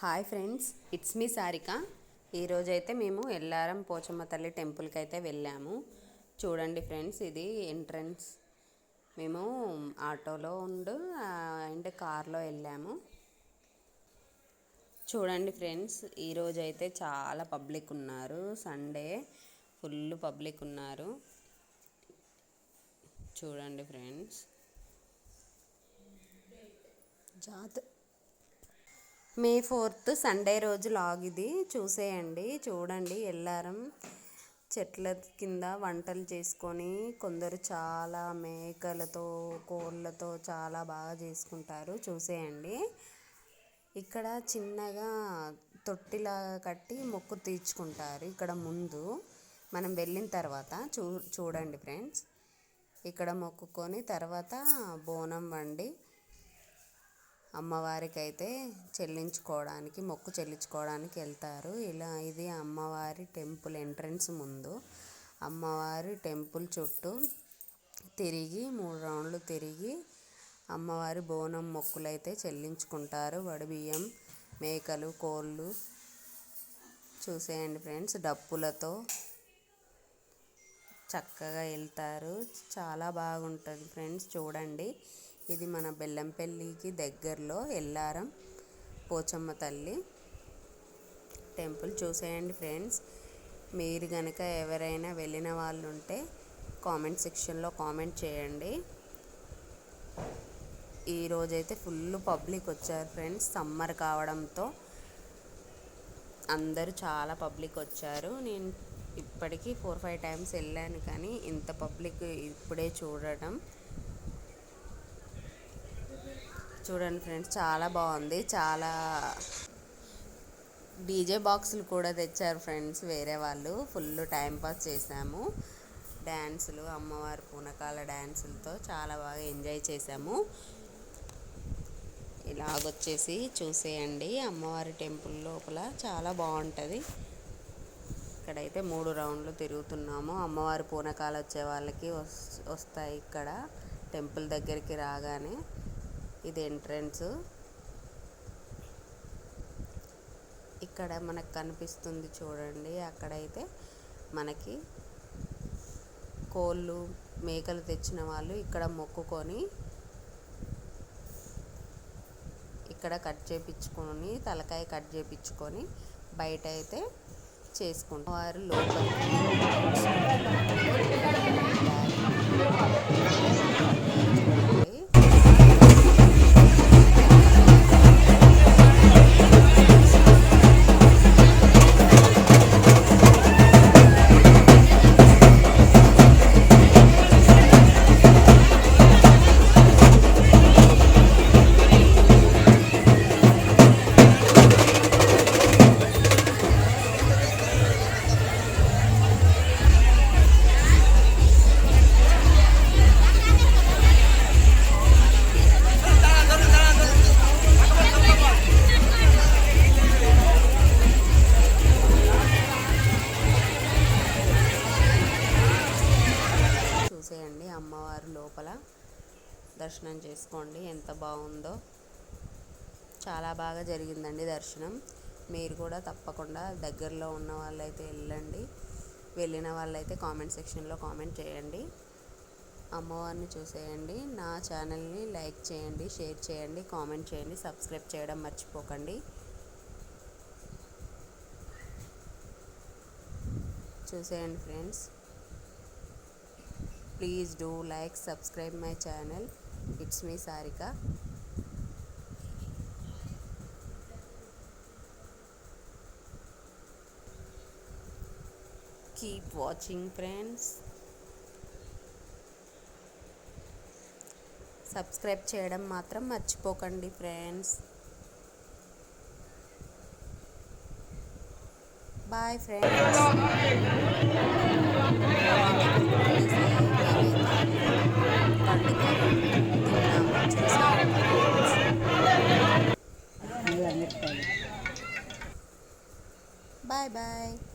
Hi friends it's me Sarika. ఈరోజైతే మేము ఎల్లారం పోచమ్మ తల్లి టెంపుల్కి అయితే వెళ్ళాము. చూడండి ఫ్రెండ్స్ ఇది ఎంట్రన్స్. మేము ఆటోలో ఉండు అండ్ కార్లో వెళ్ళాము. చూడండి ఫ్రెండ్స్ ఈరోజు అయితే చాలా పబ్లిక్ ఉన్నారు. సండే ఫుల్ పబ్లిక్ ఉన్నారు. చూడండి ఫ్రెండ్స్. జాత్ మే ఫోర్త్ సండే రోజు లాగ్ ఇది. చూసేయండి చూడండి. ఎల్లారం చెట్ల కింద వంటలు చేసుకొని కొందరు చాలా మేకలతో కోళ్ళతో చాలా బాగా చేసుకుంటారు. చూసేయండి. ఇక్కడ చిన్నగా తొట్టిలాగా కట్టి మొక్కు తీర్చుకుంటారు ఇక్కడ ముందు. మనం వెళ్ళిన తర్వాత చూ చూడండి ఫ్రెండ్స్. ఇక్కడ మొక్కుకొని తర్వాత బోనం వండి అమ్మవారికి అయితే చెల్లించుకోవడానికి మొక్కు చెల్లించుకోవడానికి వెళ్తారు. ఇలా ఇది అమ్మవారి టెంపుల్ ఎంట్రన్స్ ముందు. అమ్మవారి టెంపుల్ చుట్టూ తిరిగి మూడు రౌండ్లు తిరిగి అమ్మవారి బోనం మొక్కులు అయితే చెల్లించుకుంటారు వడిబియ్యం మేకలు కోళ్ళు చూసేయండి ఫ్రెండ్స్. డప్పులతో చక్కగా వెళ్తారు. చాలా బాగుంటుంది ఫ్రెండ్స్. చూడండి. ఇది మన బెల్లంపల్లికి దగ్గరలో ఎల్లారం పోచమ్మ తల్లి టెంపుల్. చూసేయండి ఫ్రెండ్స్. మీరు కనుక ఎవరైనా వెళ్ళిన వాళ్ళు ఉంటే కామెంట్ సెక్షన్లో కామెంట్ చేయండి. ఈరోజైతే ఫుల్ పబ్లిక్ వచ్చారు ఫ్రెండ్స్. సమ్మర్ కావడంతో అందరూ చాలా పబ్లిక్ వచ్చారు. నేను ఇప్పటికీ ఫోర్ ఫైవ్ టైమ్స్ వెళ్ళాను కానీ ఇంత పబ్లిక్ ఇప్పుడే చూడటం చూడండి ఫ్రెండ్స్ చాలా బాగుంది. చాలా డీజే బాక్సులు కూడా తెచ్చారు ఫ్రెండ్స్ వేరే వాళ్ళు. ఫుల్ టైం పాస్ చేసాము. డ్యాన్సులు అమ్మవారి పూనకాల డ్యాన్సులతో చాలా బాగా ఎంజాయ్ చేసాము. ఇలాగొచ్చేసి చూసేయండి. అమ్మవారి టెంపుల్ లోపల చాలా బాగుంటుంది. ఇక్కడైతే మూడు రౌండ్లు తిరుగుతున్నాము. అమ్మవారి పూనకాలు వచ్చే వాళ్ళకి వస్తాయి ఇక్కడ టెంపుల్ దగ్గరికి రాగానే. ఇది ఎంట్రన్స్. ఇక్కడ మనకు కనిపిస్తుంది చూడండి అక్కడైతే మనకి కోళ్ళు మేకలు తెచ్చిన వాళ్ళు ఇక్కడ మొక్కుకొని ఇక్కడ కట్ చేపించుకొని తలకాయ కట్ చేపించుకొని బయట అయితే చేసుకుంటాం వారు లోపలికి అమ్మవారు లోపల. దర్శనం చేసుకోండి ఎంత బాగుందో. చాలా బాగా జరిగిందండి దర్శనం. మీరు కూడా తప్పకుండా దగ్గరలో ఉన్న వాళ్ళైతే వెళ్ళండి. వెళ్ళిన వాళ్ళైతే కామెంట్ సెక్షన్లో కామెంట్ చేయండి. అమ్మవారిని చూసేయండి. నా ఛానల్ని లైక్ చేయండి షేర్ చేయండి కామెంట్ చేయండి సబ్స్క్రైబ్ చేయడం మర్చిపోకండి. చూసేయండి friends. Please do like subscribe my channel it's me Sarika keep watching friends subscribe చేయడం మాత్రం మర్చిపోకండి ఫ్రెండ్స్ బాయ్ ఫ్రెండ్స్ 拜拜。